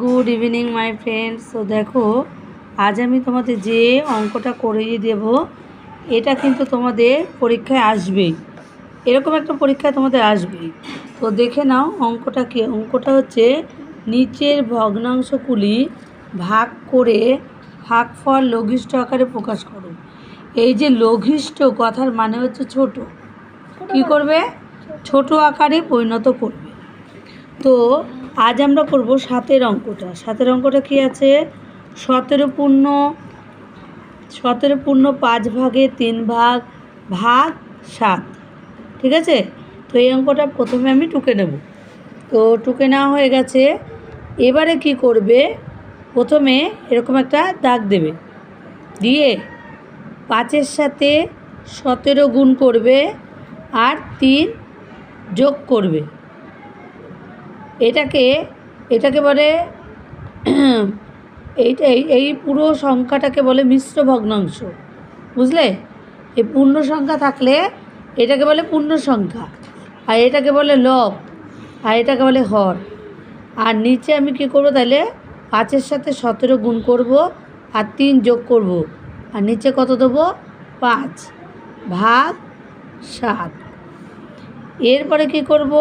Good evening my friends তো দেখো, আজ আমি তোমাদের যে অঙ্কটা করিয়ে দেব, এটা কিন্তু তোমাদের পরীক্ষায় আসবেই এরকম একটা পরীক্ষা তোমাদের আসবেই তো দেখে নাও অঙ্কটা কি, অঙ্কটা হচ্ছে নিচের ভগ্নাংশগুলি ভাগ করে ভাগফল লঘিষ্ঠ আকারে প্রকাশ করো। এই যে লঘিষ্ঠ কথার মানে হচ্ছে ছোট। কি করবে? ছোট আকারে পরিণত করবে। তো আজ আমরা করব সাতের অঙ্কটা। সাতের অঙ্কটা কি আছে? সতেরো পূর্ণ সতেরো পূর্ণ পাঁচ ভাগে তিন ভাগ ভাগ সাত। ঠিক আছে? তো এই অঙ্কটা প্রথমে আমি টুকে নেব। তো টুকে নেওয়া হয়ে গেছে। এবারে কি করবে? প্রথমে এরকম একটা দাগ দেবে। দিয়ে পাঁচের সাথে সতেরো গুণ করবে আর তিন যোগ করবে। এটাকে এটাকে বলে এইটা এই পুরো সংখ্যাটাকে বলে মিশ্র ভগ্নাংশ। বুঝলে? এই পূর্ণ সংখ্যা থাকলে এটাকে বলে পূর্ণ সংখ্যা, আর এটাকে বলে লব, আর এটাকে বলে হর। আর নিচে আমি কি করব তাহলে? পাঁচের সাথে সতেরো গুণ করব, আর তিন যোগ করব। আর নিচে কত দেবো? পাঁচ, ভাগ সাত। এরপরে কি করব?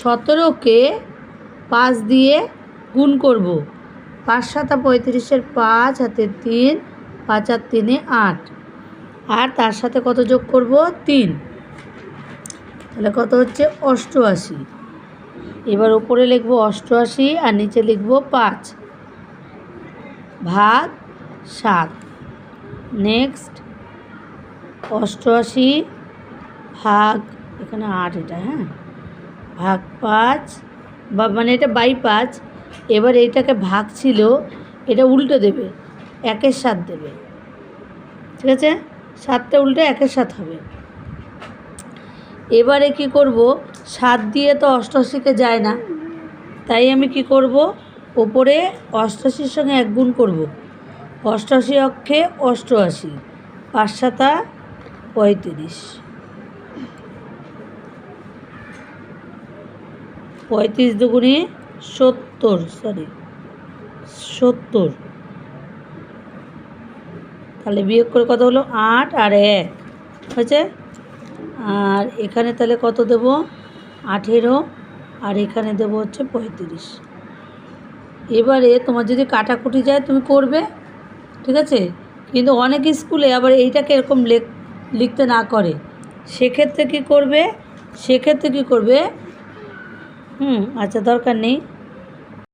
সতেরোকে পাঁচ দিয়ে গুণ করব। পাঁচ সাতা পঁয়ত্রিশের পাঁচ হাতে তিন, পাঁচ আর তিনে আট। আর তার সাথে কত যোগ করব? তিন। তাহলে কত হচ্ছে? অষ্টআশি। এবার উপরে লিখব অষ্টআশি আর নিচে লিখব পাঁচ। ভাগ সাত। নেক্সট। অষ্টআশি ভাগ, এখানে আট এটা হ্যাঁ? ভাগ পাঁচ বা মানে এটা বাই পাঁচ এবার এইটাকে ভাগ ছিল, এটা উল্টো দেবে, একের সাত দেবে। ঠিক আছে? সাতটা উল্টে একের সাত হবে। এবারে কি করব? সাত দিয়ে তো অষ্টআশিকে যায় না। তাই আমি কি করব? ওপরে অষ্টআশির সঙ্গে এক গুণ করব। অষ্টআশি অক্ষে অষ্টআশি, পাঁচ সাতা পঁয়ত্রিশ। পঁয়ত্রিশ দুগুণে সত্তর সরি সত্তর। তাহলে বিয়োগ করে কত হলো? আট আর এক, হয়েছে? আর এখানে তাহলে কত দেব? আঠেরো, আর এখানে দেব হচ্ছে পঁয়ত্রিশ। এবারে তোমার যদি কাটাকুটি যায়, তুমি করবে, ঠিক আছে? কিন্তু অনেক স্কুলে আবার এইটাকে এরকম লেখ, লিখতে না করে। সেক্ষেত্রে কী করবে? সেক্ষেত্রে কী করবে? হুম আচ্ছা দরকার নেই।